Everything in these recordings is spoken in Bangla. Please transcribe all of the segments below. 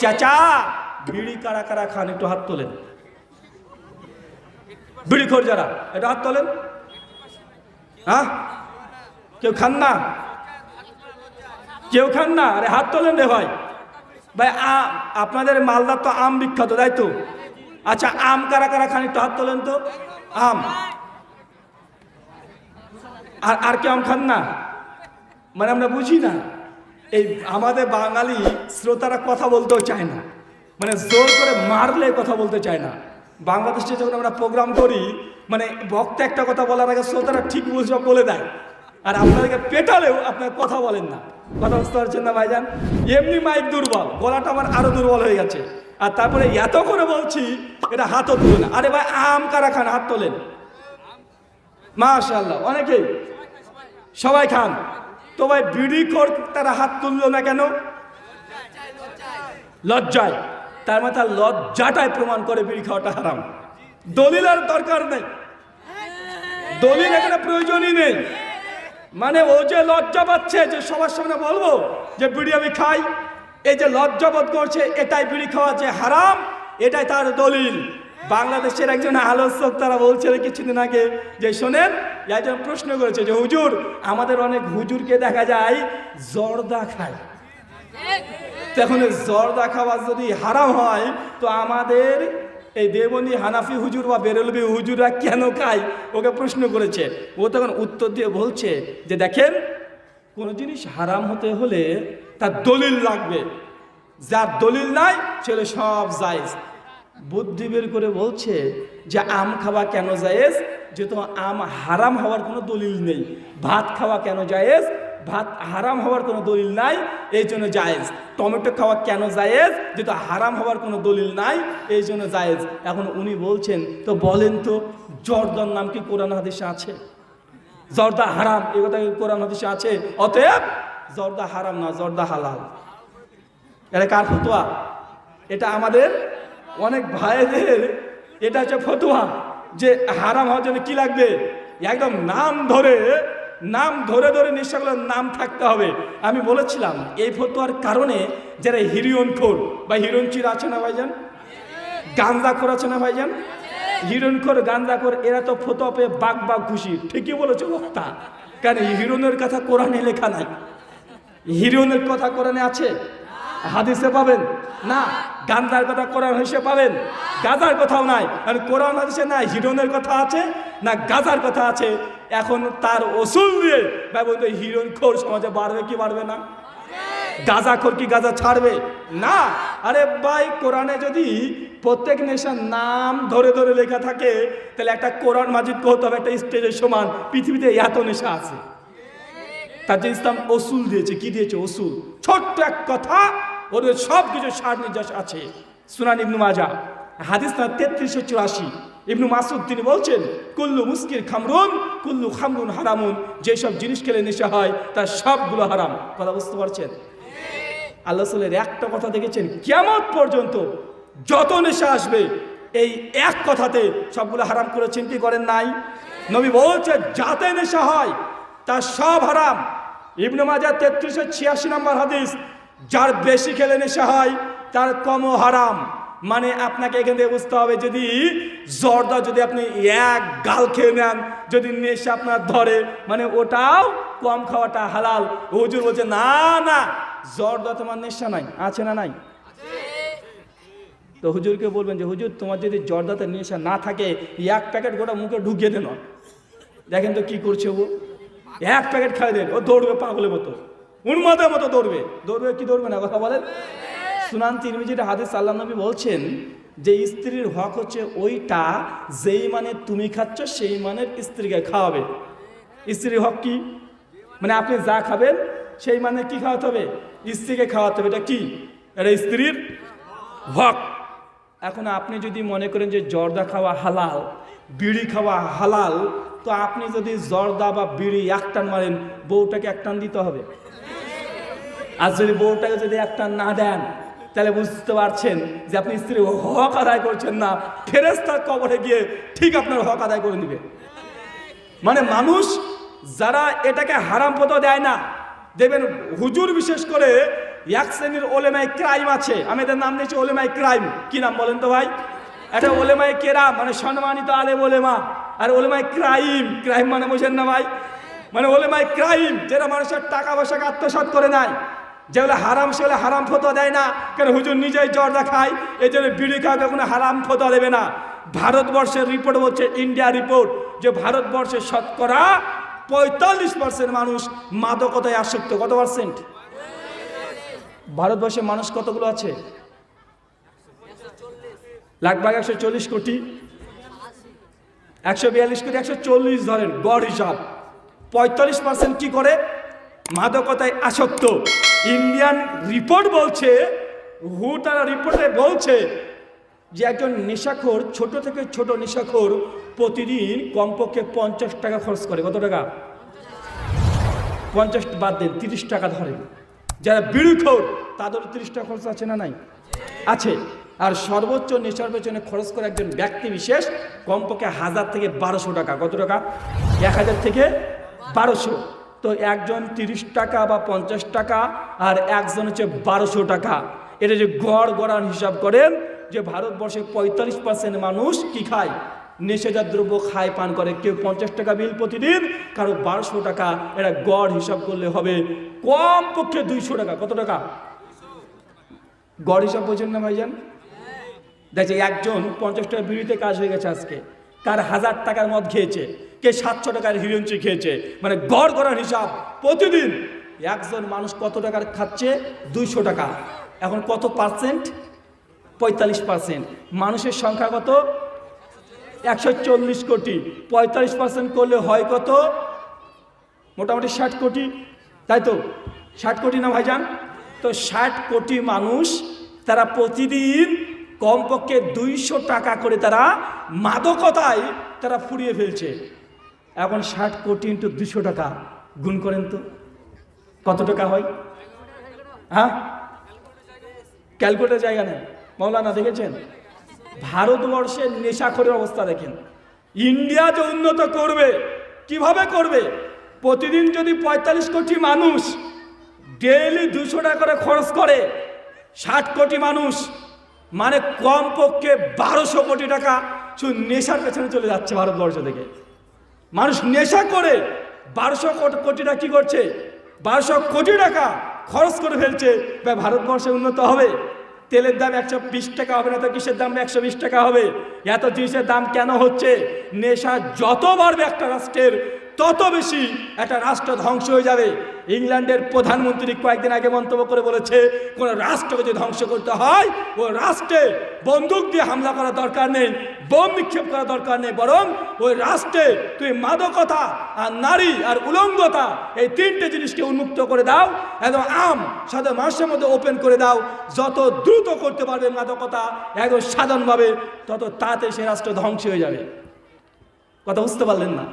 চাচা, বিড়ি কারা কারা খান, একটু হাত তোলেন। বিড়ি খোর যারা, একটু হাত তোলেন। হ্যাঁ? কেউ খান না? কেউ খান না? আরে হাত তোলেন রে ভাই। ভাই আপনাদের মালদার তো আম বিখ্যাত, তাই তো? আচ্ছা আম কারা কারা খান, একটু হাত তোলেন তো। আম। আর আর কেউ আম খান না? মানে আমরা বুঝি না। এই আমাদের বাঙালি শ্রোতারা কথা বলতেও চায় না। মানে জোর করে মারলে কথা বলতে চায় না। বাংলাদেশে যখন আমরা প্রোগ্রাম করি মানে বক্তা একটা কথা বলার আগে শ্রোতারা ঠিক বুঝে বলে দেয়। আর আপনাদেরকে পেটালেও আপনার কথা বলেন না। কথা বুঝতে পারছেন না ভাইজান, এমনি মাইক দুর্বল, গলাটা আমার আরও দুর্বল হয়ে গেছে। আর তারপরে এত করে বলছি, এটা হাতও তুলে না। আরে ভাই, আম কারা খান? হাত তোলেন। মাশাল্লাহ অনেকেই। সবাই খান। তো ভাই বিড়ি খোর তারা হাত তুললো না কেন? লজ্জায়। তার মানে তার লজ্জাটাই প্রমাণ করে বিড়ি খাওয়াটা হারাম। দলিলের দরকার নেই। দলিল এখানে প্রয়োজনই নেই। মানে ও যে লজ্জা পাচ্ছে যে সবার সামনে বলব যে বিড়ি আমি খাই এই যে লজ্জাবোধ করছে, এটাই বিড়ি খাওয়া যে হারাম, এটাই তার দলিল। বাংলাদেশের একজন আলোচক তারা বলছিল কিছুদিন আগে যে, শোনেন একজন প্রশ্ন করেছে যে, হুজুর, আমাদের অনেক হুজুরকে দেখা যায় জর্দা খায়। তো এখন জর্দা খাওয়া যদি হারাম হয়, তো আমাদের এই দেবনী হানাফি হুজুর বা বেরলবি হুজুররা কেন খায়? ওকে প্রশ্ন করেছে। ও তখন উত্তর দিয়ে বলছে যে, দেখেন, কোনো জিনিস হারাম হতে হলে তার দলিল লাগবে। যার দলিল নাই ছেলে সব জায়েজ। বুদ্ধি বের করে বলছে যে, আম খাওয়া কেন জায়েজ? যেহেতু আম হারাম হওয়ার কোনো দলিল নেই। ভাত খাওয়া কেন জায়েজ? ভাত হারাম হওয়ার কোনো দলিল নাই এই জন্য জায়েজ। টমেটো খাওয়া কেন জায়েজ? যেহেতু হারাম হওয়ার কোনো দলিল নাই এই জন্য জায়েজ। এখন উনি বলছেন, তো বলেন তো, জর্দার নাম কি কোরআন হাদিসে আছে? জর্দা হারাম, এ কথা কোরআন হাদিসে আছে? অতএব, জর্দা হারাম না, জর্দা হালাল। এটা কার ফতোয়া? এটা আমাদের অনেক ভাইদের, এটা হচ্ছে ফতোয়া। যে হারাম হওয়ার জন্য কি লাগবে? একদম নাম ধরে নাম ধরে ধরে নেশাগুলোর নাম থাকতে হবে। আমি বলেছিলাম, এই ফতোয়ার কারণে যারা হিরিয়ন খোর, বা হিরোইন চির আছে না ভাইজান? গাঞ্জা খোর আছে না ভাইজান? হিরোইন খোর গাঞ্জা খোর, এরা তো ফতোয়া পেয়ে বাঘ বাঘ খুশি। ঠিকই বলেছে বক্তা কারণ হিরোনের কথা কোরআনে লেখা নাই। হিরোনের কথা কোরআনে আছে? হাদিসে পাবেন? না, গান্ধার কথা কোরআন হাদিসে পাবেন। গাজার কথাও নাই। আর কোরআন হাদিসে না হিরোনের কথা আছে, না গাজার কথা আছে। এখন তার ওসুল দিয়ে ব্যবহৃত হিরোন খোর সমাজে বাড়বে কি বাড়বে না? গাজা খোর কি গাজা ছাড়বে? না। আরে ভাই, কোরআনে যদি প্রত্যেক নেশার নাম ধরে ধরে লেখা থাকে, তাহলে একটা কোরআন মাজিদ হতে হবে, একটা স্টেজের সমান। পৃথিবীতে এত নেশা আছে। তার যে ইসলাম ওসুল দিয়েছে, কি দিয়েছে? ওসুল। ছোট্ট এক কথা ওদের সব কিছু সার নির্যাস আছে। সুনান ইবনু মাজা হাদিস না তেত্রিশশো চুরাশি। ইবনু মাসুদ তিনি বলছেন, কুল্লু মুস্কির খামরুন, কুল্লু খামরুন হারামুন। যেসব জিনিস খেলে নেশা হয়, তার সবগুলো হারাম। কথা বুঝতে পারছেন? আল্লাহ সালের একটা কথা দেখেছেন কেমন পর্যন্ত যত নেশা আসবে, এই এক কথাতে সবগুলো হারাম করেছেন কি করেন নাই? নবী বলছে যাতে নেশা হয়, তার সব হারাম। ইবনু মাজা তেত্রিশশো ছিয়াশি নম্বর হাদিস যার বেশি খেলে নেশা হয়, তার কমও হারাম। মানে আপনাকে এখান থেকে বুঝতে হবে, যদি জর্দা যদি আপনি এক গাল খেয়ে নেন, যদি নেশা আপনার ধরে মানে ওটাও কম খাওয়াটা হালাল। হুজুর বলছে, না না, জর্দা তোমার নেশা নাই, আছে না নাই? তো হুজুরকে বলবেন যে, হুজুর, তোমার যদি জর্দাতে নেশা না থাকে, এক প্যাকেট গোটা মুখে ঢুকিয়ে দেন দেখেন তো কি করছে ও। এক প্যাকেট খাই দেন, ও দৌড়বে পাগলের মতো। উন্মাদের মতো দৌড়বে। দৌড়বে কি দৌড়বে না কথা বলেন? সুনান তিরমিজির হাদিস আল্লাহ নবী বলছেন যে স্ত্রীর হক হচ্ছে ওইটা, যেই মানে তুমি খাচ্ছ, সেই মানের স্ত্রীকে খাওয়াবে। স্ত্রীর হক কি? মানে আপনি যা খাবেন, সেই মানে কি খাওয়াতে হবে? স্ত্রীকে খাওয়াতে হবে। এটা কি? এটা স্ত্রীর হক। এখন আপনি যদি মনে করেন যে জর্দা খাওয়া হালাল, বিড়ি খাওয়া হালাল, তো আপনি যদি জর্দা বা বিড়ি এক টান মারেন, বউটাকে এক টান দিতে হবে। আর যদি বউটাকে যদি একটা না দেন, তাহলে বুঝতে পারছেন যে আপনি স্ত্রী হক আদায় করছেন না। ফেরেস্তার কবরে গিয়ে ঠিক আপনার হক আদায় করে দিবে। মানে মানুষ যারা এটাকে হারাম পথ দেয় না, দেখবেন হুজুর বিশেষ করে এক শ্রেণির ওলেমাই ক্রাইম আছে। আমি এদের নাম দিয়েছি ওলেমাই ক্রাইম। কি নাম বলেন তো ভাই? এটা ওলেমাই কেরা? মানে সম্মানিত আলে ওলেমা। আর ওলেমাই ক্রাইম। ক্রাইম মানে বোঝেন না ভাই? মানে ওলেমাই ক্রাইম, যেটা মানুষের টাকা পয়সাকে আত্মসাৎ করে নেয়। যেগুলো হারাম, সেগুলো হারাম ফতো দেয় না। কেন হুজুর নিজেই জর্দা খায় এই জন্য বিড়ি খাওয়া কখনো হারাম ফতো দেবে না। ভারতবর্ষের রিপোর্ট বলছে ইন্ডিয়া রিপোর্ট যে ভারতবর্ষের শতকরা পঁয়তাল্লিশ পার্সেন্ট মানুষ মাদকতায় আসক্ত। কত পার্সেন্ট ভারতবর্ষে মানুষ কতগুলো আছে? লাখ ভাগ একশো চল্লিশ কোটি। একশো বিয়াল্লিশ কোটি, একশো চল্লিশ ধরেন, গড় হিসাব। পঁয়তাল্লিশ পার্সেন্ট কি করে? মাদকতায় আসক্ত। ইন্ডিয়ান রিপোর্ট বলছে হু তারা রিপোর্টে বলছে যে একজন নেশাখোর, ছোট থেকে ছোট নেশাখোর প্রতিদিন কমপক্ষে পঞ্চাশ টাকা খরচ করে। কত টাকা? পঞ্চাশ বাদ দেন, তিরিশ টাকা ধরে যারা বিড়িখোর, তাদের তিরিশ টাকা খরচ আছে না নাই? আছে। আর সর্বোচ্চ নেশার পেছনে খরচ করে একজন ব্যক্তি বিশেষ কমপক্ষে হাজার থেকে বারোশো টাকা। কত টাকা? এক হাজার থেকে বারোশো। তো একজন তিরিশ টাকা বা পঞ্চাশ টাকা আর একজন হচ্ছে বারোশো টাকা। এটা যে গড় গড়ার হিসাব করেন যে ভারতবর্ষে পঁয়তাল্লিশ পার্সেন্ট মানুষ কি খায়? নেশাজাত দ্রব্য খায়, পান করে। কেউ পঞ্চাশ টাকা বিল প্রতিদিন, কারও বারোশো টাকা এটা গড় হিসাব করলে হবে কম পক্ষে দুইশো টাকা। কত টাকা? গড় হিসাব বোঝেন না ভাইজান? দেখছে একজন পঞ্চাশ টাকা বিড়িতে কাজ হয়ে গেছে আজকে। কার হাজার টাকার মদ খেয়েছে। কে সাতশো টাকার হিরঞ্চি খেয়েছে? মানে গড় করার হিসাব প্রতিদিন। একজন মানুষ কত টাকার খাচ্ছে? দুইশো টাকা। এখন কত পার্সেন্ট? পঁয়তাল্লিশ পার্সেন্ট। মানুষের সংখ্যা কত? একশো চল্লিশ কোটি। পঁয়তাল্লিশ পার্সেন্ট করলে হয় কত? মোটামুটি ষাট কোটি। তাই তো? ষাট কোটি না ভাইজান? তো ষাট কোটি মানুষ তারা প্রতিদিন কমপক্ষে দুইশো টাকা করে তারা মাদকতায় তারা ফুরিয়ে ফেলছে। এখন ষাট কোটি ইন্টু দুশো টাকা গুণ করেন তো। কত টাকা হয়? হ্যাঁ? ক্যালকুলেটার জায়গা নেই। মৌলানা দেখেছেন? ভারতবর্ষের নেশাখরের অবস্থা দেখেন। ইন্ডিয়া যে উন্নত করবে, কীভাবে করবে? প্রতিদিন যদি পঁয়তাল্লিশ কোটি মানুষ ডেইলি দুশো টাকা করে খরচ করে, ষাট কোটি মানুষ মানে কমপক্ষে বারোশো কোটি টাকা শুধু নেশার পেছনে চলে যাচ্ছে ভারতবর্ষ থেকে। মানুষ নেশা করে বারোশো কোটি টাকা কি করছে? বারোশো কোটি টাকা খরচ করে ফেলছে। বা ভারতবর্ষে উন্নত হবে। তেলের দাম একশো বিশ টাকা হবে, না তো কিসের দাম একশো বিশ টাকা হবে? এত জিনিসের দাম কেন হচ্ছে? নেশা যত বাড়বে একটা রাষ্ট্রের, তত বেশি একটা রাষ্ট্র ধ্বংস হয়ে যাবে। ইংল্যান্ডের প্রধানমন্ত্রী কয়েকদিন আগে মন্তব্য করে বলেছে, কোন রাষ্ট্রকে যদি ধ্বংস করতে হয়, ও রাষ্ট্রে বন্দুক দিয়ে হামলা করার দরকার নেই, বোম নিক্ষেপ করার দরকার নেই, বরং ওই রাষ্ট্রে তুই মাদকতা আর নারী আর উলঙ্গতা এই তিনটে জিনিসকে উন্মুক্ত করে দাও একদম আম সাধারণ মানুষের মধ্যে ওপেন করে দাও। যত দ্রুত করতে পারবে মাদকতা, একদম সাধারণভাবে তত তাতে সে রাষ্ট্র ধ্বংস হয়ে যাবে। কথা বুঝতে পারলেন না?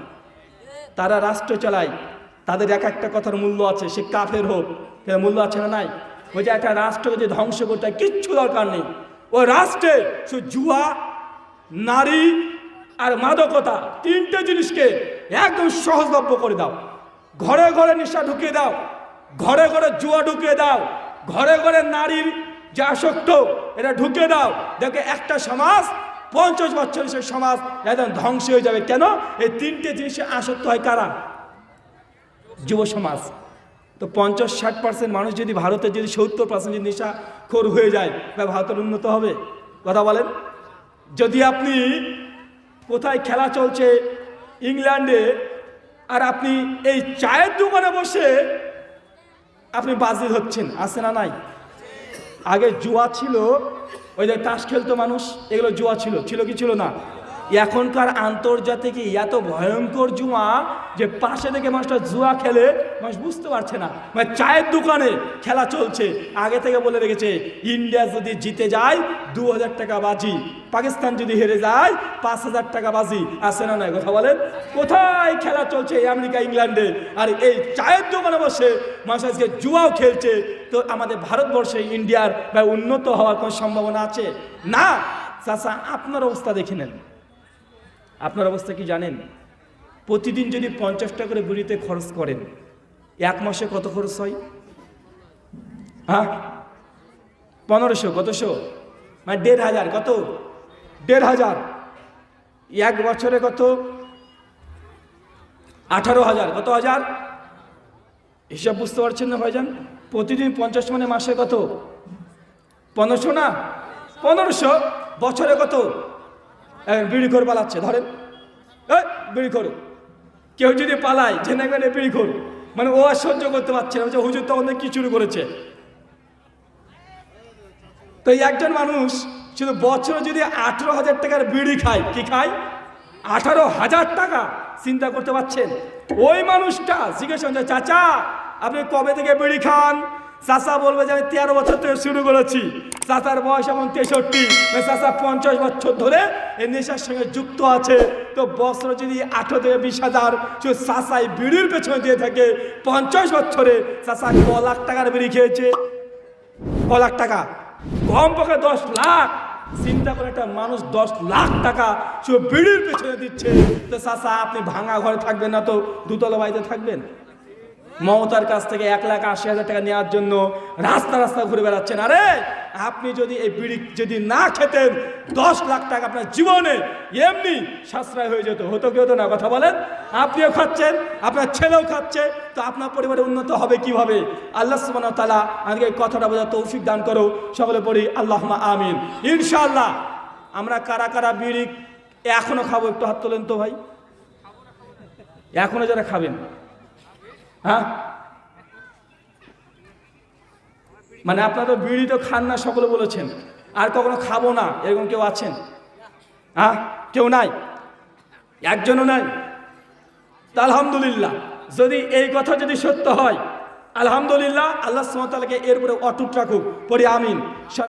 তারা রাষ্ট্র চালায়। তাদের এক একটা কথার মূল্য আছে, সে কাফের হোক মূল্য আছে না নাই? ওই যে একটা রাষ্ট্রকে যে ধ্বংস করতে কিচ্ছু দরকার নেই। ওই রাষ্ট্রে শুধু জুয়া, নারী আর মাদকতা, তিনটে জিনিসকে একদম সহজলভ্য করে দাও। ঘরে ঘরে নেশা ঢুকিয়ে দাও, ঘরে ঘরে জুয়া ঢুকিয়ে দাও, ঘরে ঘরে নারীর যে আসক্ত, এটা ঢুকিয়ে দাও। দেখে, একটা সমাজ, পঞ্চাশ বছর সে সমাজ একদম ধ্বংস হয়ে যাবে। কেন? এই তিনটে জিনিসে আসক্ত হয় কারা? যুব সমাজ। তো পঞ্চাশ, ষাট পার্সেন্ট মানুষ যদি ভারতের যদি সত্তর পার্সেন্ট যদি নেশাখোর হয়ে যায়, বা ভারতের উন্নত হবে? কথা বলেন। যদি আপনি কোথায় খেলা চলছে ইংল্যান্ডে, আর আপনি এই চায়ের দোকানে বসে আপনি বাজি হচ্ছেন, আছে না নাই? আগে জুয়া ছিল, ওই যে তাস খেলতো মানুষ, এগুলো জুয়া ছিল। ছিল কি ছিল না? এখনকার আন্তর্জাতিক এত ভয়ঙ্কর জুয়া যে পাশে থেকে মানুষটা জুয়া খেলে মানুষ বুঝতে পারছে না। মানে চায়ের দোকানে খেলা চলছে। আগে থেকে বলে রেখেছে, ইন্ডিয়া যদি জিতে যায় দু হাজার টাকা বাজি। পাকিস্তান যদি হেরে যায় পাঁচ হাজার টাকা বাজি। আছে না নয় কথা বলেন? কোথায় খেলা চলছে আমেরিকা, ইংল্যান্ডে? আর এই চায়ের দোকানে বসে মানুষ আজকে জুয়াও খেলছে। তো আমাদের ভারতবর্ষে ইন্ডিয়ার বা উন্নত হওয়ার কোনো সম্ভাবনা আছে? না। চাচা, আপনার অবস্থা দেখে নেন। আপনার অবস্থা কি জানেন? প্রতিদিন যদি পঞ্চাশ টাকা করে বুড়িতে খরচ করেন, এক মাসে কত খরচ হয়? হ্যাঁ? পনেরোশো, কতশো? মানে দেড় হাজার, কত? দেড় হাজার। এক বছরে কত? আঠারো হাজার, কত হাজার? হিসাব বুঝতে পারছেন না ভাইজান? প্রতিদিন পঞ্চাশ মানে মাসে কত? পনেরোশো না? পনেরোশো। বছরে কত? বিড়ি করে পালাচ্ছে, ধরেন। বিড়ি করো কেউ যদি পালায়, জেনে গেলে বিড়ি খোর। মানে ও আর সহ্য করতে পারছে না হুজুর তখন কি শুরু করেছে। তো একজন মানুষ শুধু বছরে যদি আঠারো হাজার টাকার বিড়ি খায়, কি খায়? আঠারো হাজার টাকা চিন্তা করতে পারছেন? ওই মানুষটা জিজ্ঞেস চাচা, আপনি কবে থেকে বিড়ি খান? চাচা বলবে যে আমি তেরো বছর থেকে শুরু করেছি। চাচার বয়স এখন তেষট্টি। চাচা পঞ্চাশ বছর ধরে এই নেশার সঙ্গে যুক্ত আছে। তো বছর যদি আঠেরো থেকে বিশ হাজার শুধু চাচাই বিড়ির পেছনে দিয়ে থাকে, পঞ্চাশ বছরে চাচা ক লাখ টাকার বিড়ি খেয়েছে? ক লাখ টাকা? কম পক্ষে দশ লাখ। চিন্তা করে একটা মানুষ দশ লাখ টাকা শুধু বিড়ির পেছনে দিচ্ছে। তো চাচা, আপনি ভাঙা ঘরে থাকবেন না তো, দুতলা বাড়িতে থাকবেন? মমতার কাছ থেকে এক লাখ আশি হাজার টাকা নেওয়ার জন্য রাস্তা রাস্তা ঘুরে বেড়াচ্ছেন। আরে, আপনি যদি এই বিড়ি যদি না খেতেন, দশ লাখ টাকা আপনার জীবনে এমনি সাশ্রয় হয়ে যেত। হতো কি হতো না? কথা বলেন। আপনিও খাচ্ছেন, আপনার ছেলেও খাচ্ছে, তো আপনার পরিবারে উন্নত হবে কীভাবে? আল্লাহ সুবান তালা আমাকে এই কথাটা বোঝা তৌফিক দান করো সকলে পড়ি আল্লাহ আমিন। ইনশাআল্লাহ, আমরা কারা কারা বিড়ি এখনও খাব? একটু হাত তোলেন তো ভাই। এখনও যারা খাবেন। হ্যাঁ? মানে আপনারা বিড়ি তো খান না, সকলে বলেছেন। আর কখনো খাব না, এরকম কেউ আছেন? হ্যাঁ? কেউ নাই? একজনও নাই? আলহামদুলিল্লাহ, যদি এই কথা যদি সত্য হয়, আলহামদুলিল্লাহ, আল্লাহ সুমতালকে এর উপরে অটুট রাখুক, পড়ি আমিন।